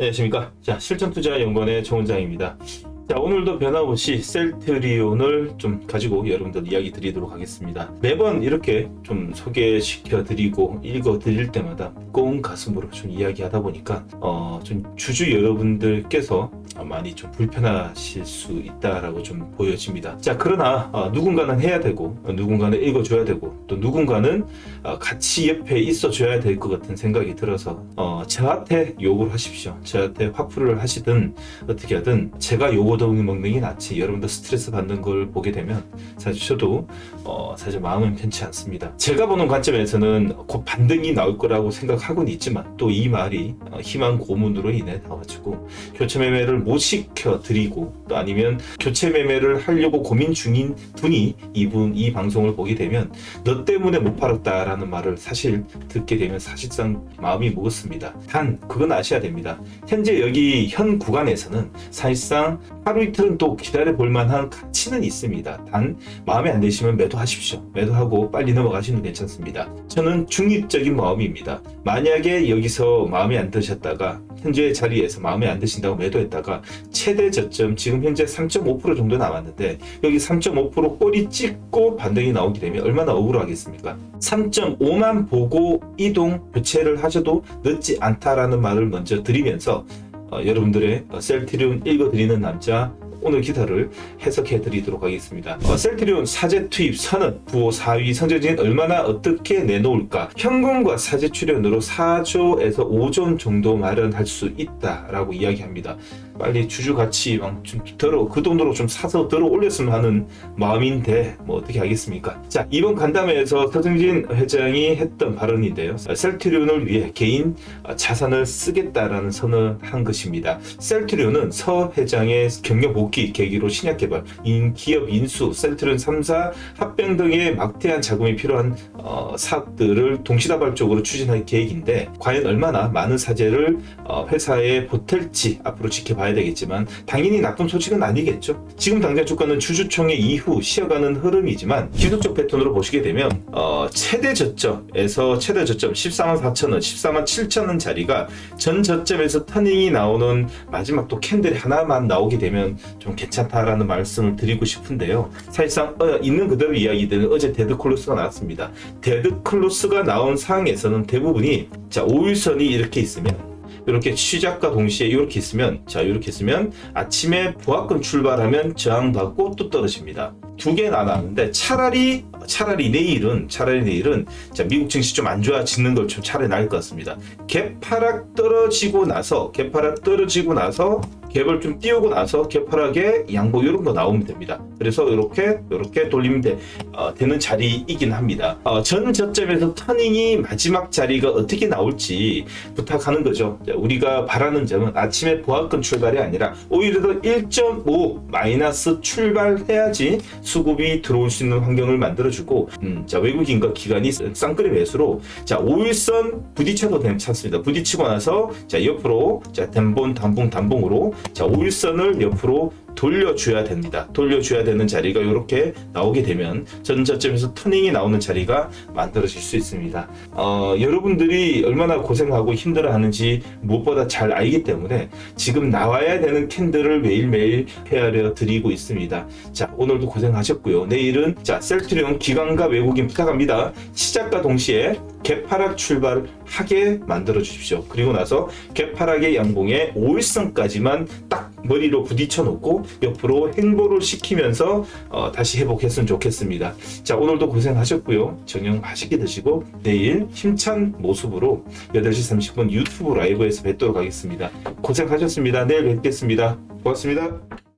안녕하십니까. 자, 실전투자연구원의 정원장입니다. 자, 오늘도 변함없이 셀트리온을 좀 가지고 여러분들 이야기 드리도록 하겠습니다. 매번 이렇게 좀 소개시켜 드리고 읽어 드릴 때마다 무거운 가슴으로 좀 이야기하다 보니까, 어, 좀 주주 여러분들께서 많이 좀 불편하실 수 있다라고 좀 보여집니다. 자, 그러나, 어, 누군가는 해야 되고, 어, 누군가는 읽어줘야 되고, 또 누군가는 어, 같이 옆에 있어줘야 될 것 같은 생각이 들어서, 어, 저한테 욕을 하십시오. 저한테 화풀이를 하시든, 어떻게 하든, 제가 요거덩이 먹는 게 낫지. 여러분들 스트레스 받는 걸 보게 되면, 사실 저도, 어, 사실 마음은 편치 않습니다. 제가 보는 관점에서는 곧 반등이 나올 거라고 생각하고는 있지만, 또 이 말이 어, 희망 고문으로 인해 나와가지고, 교체 매매를 못 시켜 드리고 또 아니면 교체 매매를 하려고 고민 중인 분이 이분 이 방송을 보게 되면 너 때문에 못 팔았다라는 말을 사실 듣게 되면 사실상 마음이 무겁습니다. 단 그건 아셔야 됩니다. 현재 여기 현 구간에서는 사실상 하루 이틀은 또 기다려 볼 만한 가치는 있습니다. 단 마음에 안 드시면 매도하십시오. 매도하고 빨리 넘어가시면 괜찮습니다. 저는 중립적인 마음입니다. 만약에 여기서 마음에 안 드셨다가 현재 자리에서 마음에 안 드신다고 매도했다가 최대 저점 지금 현재 3.5% 정도 남았는데 여기 3.5% 꼬리 찍고 반등이 나오게 되면 얼마나 억울하겠습니까? 3.5만 보고 이동 교체를 하셔도 늦지 않다라는 말을 먼저 드리면서 어, 여러분들의 어, 셀트리온 읽어드리는 남자 오늘 기사를 해석해 드리도록 하겠습니다. 어, 셀트리온 사제 투입 선언 부호 4위 선정진 얼마나 어떻게 내놓을까 현금과 사제 출연으로 4조에서 5조 정도 마련할 수 있다라고 이야기합니다. 빨리 주주 가치 좀 들어 그 돈으로 좀 사서 들어 올렸으면 하는 마음인데 뭐 어떻게 하겠습니까? 자 이번 간담회에서 서승진 회장이 했던 발언인데요. 셀트리온을 위해 개인 자산을 쓰겠다라는 선언을 한 것입니다. 셀트리온은 서 회장의 경영 복귀 계기로 신약 개발, 인 기업 인수, 셀트리온 3사 합병 등의 막대한 자금이 필요한 어, 사업들을 동시다발적으로 추진할 계획인데 과연 얼마나 많은 사재를 어, 회사에 보탤지 앞으로 지켜봐야 되겠지만 당연히 나쁜 소식은 아니겠죠. 지금 당장 주가는 주주총회 이후 쉬어가는 흐름이지만 기술적 패턴으로 보시게 되면 어, 최대 저점에서 최대 저점 14만 4천 원, 14만 7천 원 자리가 전 저점에서 터닝이 나오는 마지막 또 캔들이 하나만 나오게 되면 좀 괜찮다라는 말씀을 드리고 싶은데요. 사실상 어, 있는 그대로 이야기들은 어제 데드 클로스가 나왔습니다. 데드 클로스가 나온 상황에서는 대부분이 자 5일선이 이렇게 있으면 이렇게 시작과 동시에 이렇게 있으면 자 이렇게 있으면 아침에 보합권 출발하면 저항받고 또 떨어집니다. 두 개 나눴는데 차라리 차라리 내일은 차라리 내일은 자 미국 증시 좀 안 좋아지는 걸 좀 차라리 나을 것 같습니다. 개파락 떨어지고 나서 개파락 떨어지고 나서 갭을 좀 띄우고 나서 개파락에 양보 이런 거 나오면 됩니다. 그래서 이렇게 이렇게 돌리면 돼, 어, 되는 자리이긴 합니다. 어, 전 저점에서 터닝이 마지막 자리가 어떻게 나올지 부탁하는 거죠. 자, 우리가 바라는 점은 아침에 보합권 출발이 아니라 오히려 더 1.5 마이너스 출발해야지 수급이 들어올 수 있는 환경을 만들어주고 음, 자 외국인과 기관이 쌍끌이 매수로 자 5일선 부딪혀도 괜찮습니다. 부딪히고 나서 자 옆으로 자 단봉 단봉 단봉으로 자 5일선을 옆으로 돌려줘야 됩니다. 돌려줘야 되는 자리가 이렇게 나오게 되면 전 저점에서 터닝이 나오는 자리가 만들어질 수 있습니다. 어, 여러분들이 얼마나 고생하고 힘들어하는지 무엇보다 잘 알기 때문에 지금 나와야 되는 캔들을 매일매일 헤아려 드리고 있습니다. 자 오늘도 고생하셨고요. 내일은 자 셀트리온 기관과 외국인 부탁합니다. 시작과 동시에 개파락 출발하게 만들어 주십시오. 그리고 나서 개파락의 양봉에 5일선까지만 딱 머리로 부딪혀 놓고 옆으로 행보를 시키면서 어, 다시 회복했으면 좋겠습니다. 자 오늘도 고생하셨고요. 저녁 맛있게 드시고 내일 힘찬 모습으로 8시 30분 유튜브 라이브에서 뵙도록 하겠습니다. 고생하셨습니다. 내일 뵙겠습니다. 고맙습니다.